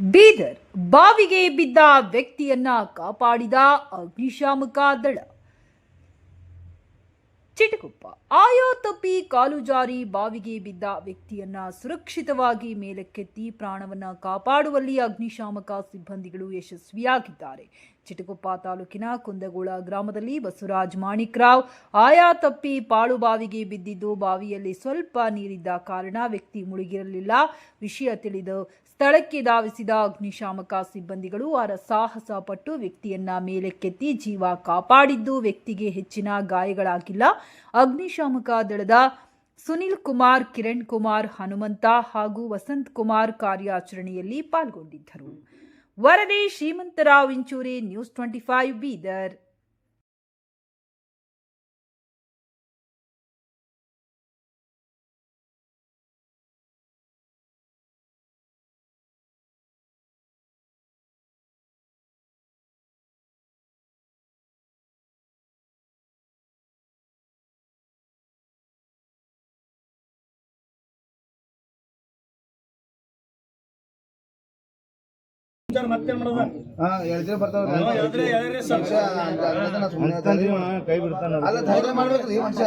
ಬೀದರ್ ಬಾವಿಗೆ ಬಿದ್ದ ವ್ಯಕ್ತಿಯನ್ನ ಕಾಪಾಡಿದ ಅಗ್ನಿಶಾಮಕ ದಳ. ಆಯಾ ತಪ್ಪಿ ಕಾಲು ಜಾರಿ ಬಾವಿಗೆ ಬಿದ್ದ ವ್ಯಕ್ತಿಯನ್ನ ಸುರಕ್ಷಿತವಾಗಿ ಮೇಲಕ್ಕೆತ್ತಿ ಪ್ರಾಣವನ್ನ ಕಾಪಾಡುವಲ್ಲಿ ಅಗ್ನಿಶಾಮಕ ಸಿಬ್ಬಂದಿಗಳು ಯಶಸ್ವಿಯಾಗಿದ್ದಾರೆ. ಚಿಟಗುಪ್ಪ ತಾಲೂಕಿನ ಕುಂದಗೋಳ ಗ್ರಾಮದಲ್ಲಿ ಬಸವರಾಜ್ ಮಾಣಿಕ್ರಾವ್ ಆಯಾ ತಪ್ಪಿ ಪಾಳು ಬಾವಿಗೆ ಬಿದ್ದಿದ್ದು ಬಾವಿಯಲ್ಲಿ ಸ್ವಲ್ಪ ನೀರಿದ್ದ ಕಾರಣ ವ್ಯಕ್ತಿ ಮುಳುಗಿರಲಿಲ್ಲ. ವಿಷಯ ತಿಳಿದು ಸ್ಥಳಕ್ಕೆ ಧಾವಿಸಿದ ಅಗ್ನಿಶಾಮಕ ಸಿಬ್ಬಂದಿಗಳು ಅವರ ಸಾಹಸ ಪಟ್ಟು ವ್ಯಕ್ತಿಯನ್ನ ಮೇಲಕ್ಕೆತ್ತಿ ಜೀವ ಕಾಪಾಡಿದ್ದು ವ್ಯಕ್ತಿಗೆ ಹೆಚ್ಚಿನ ಗಾಯಗಳಾಗಿಲ್ಲ. ಅಗ್ನಿಶಾಮಕ ದಳದ ಸುನಿಲ್ ಕುಮಾರ್, ಕಿರಣ್ ಕುಮಾರ್, ಹನುಮಂತ ಹಾಗೂ ವಸಂತ್ ಕುಮಾರ್ ಕಾರ್ಯಾಚರಣೆಯಲ್ಲಿ ಪಾಲ್ಗೊಂಡಿದ್ದರು. ವರದಿ Shrimantrao Inchuri, news twenty five Bidar. ಮತ್ತೇನ್ ಮಾಡೋದ? ಹಾ ಸ್ವಲ್ಪ. ಆಗಲ್ಲ, ಸುಮ್ನೆ ಕೈ ಬಿಡ್ತಾನ. ಅಲ್ಲ ಧೈರ್ಯ ಮಾಡ್ಬೇಕ್ರಿ ಮನುಷ್ಯ.